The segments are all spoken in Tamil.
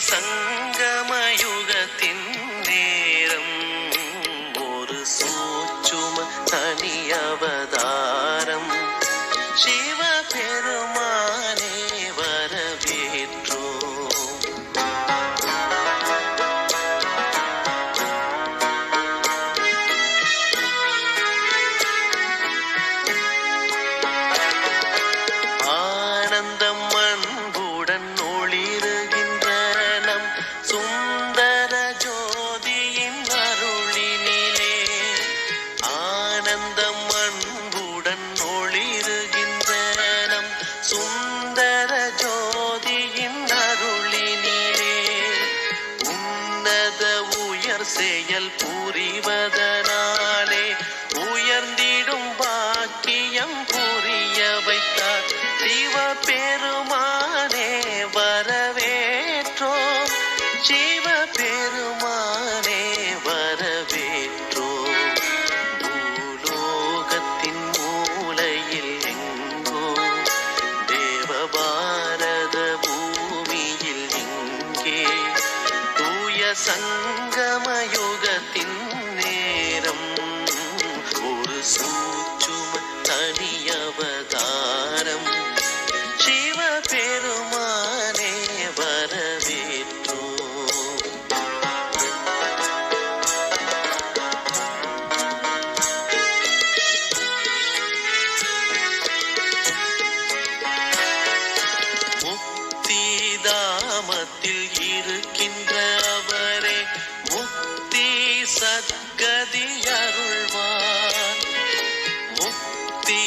சங்கமயுக சங்கமயுகத்தின் நேரம். ஒரு சூச்சும தனியவதாரம். சிவ பெருமானே வரவேற்றோம் முக்திதாமத்தில் இருக்கின்ற சத்கதி அருள்வார் முக்திதாமத்தில்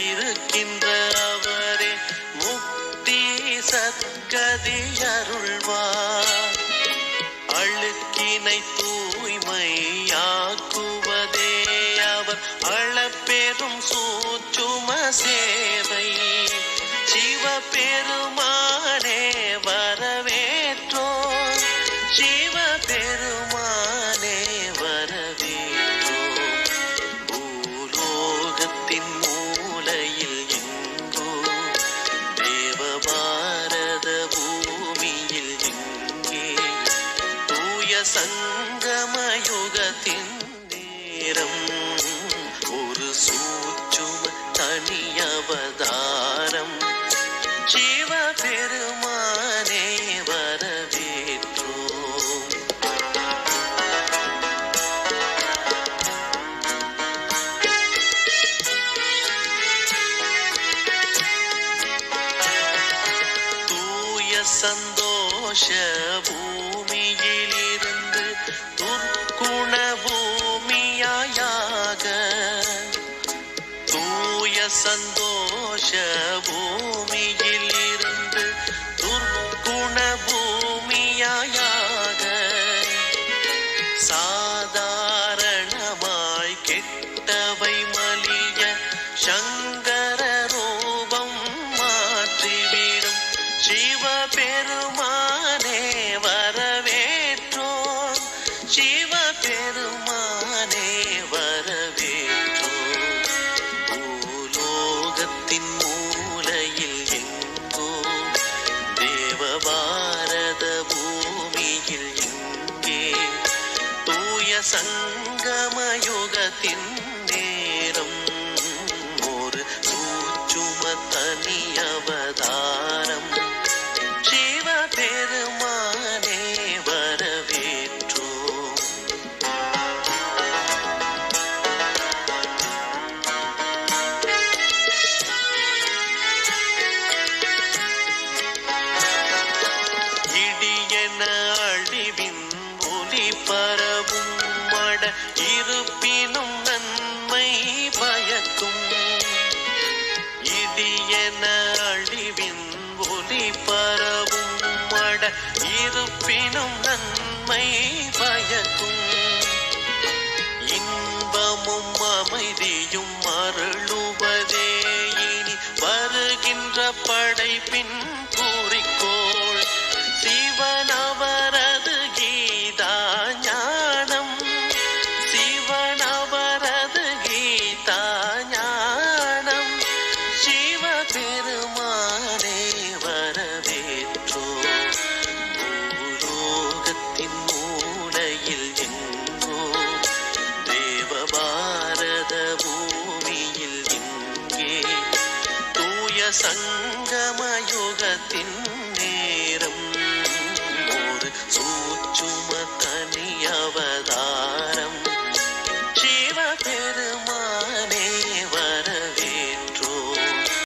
இருக்கின்ற அவரே முக்தி சத்கதி அருள்வார் அழுக்கினை தூய்மையாக்குவதே அவர் அளப்பெரும் சூச்சும சேவை. சிவ தங்கமயுகத்தின் நேரம். ஒரு சூச்சும தனியவதாரம். ஜீவ பெருமானே வரவேற்றோம். தூய சந்தோஷ பூமியே தூய சந்தோஷ சங்கமயுகத்தின் நேரம். ஒரு சூச்சும தனியவதாரம் சிவ பெருமானே வரவேற்றோ இடியன அழிவின் ஒலி பரவும் இருப்பினும் நன்மை பயக்கும். இடியன அழிவின் ஒலி பரவும் மட இருப்பினும் நன்மை பயக்கும். இன்பமும் அமைதியும் அருளுவதே. இனி வருகின்ற படைப்பின் சங்கமயுகத்தின்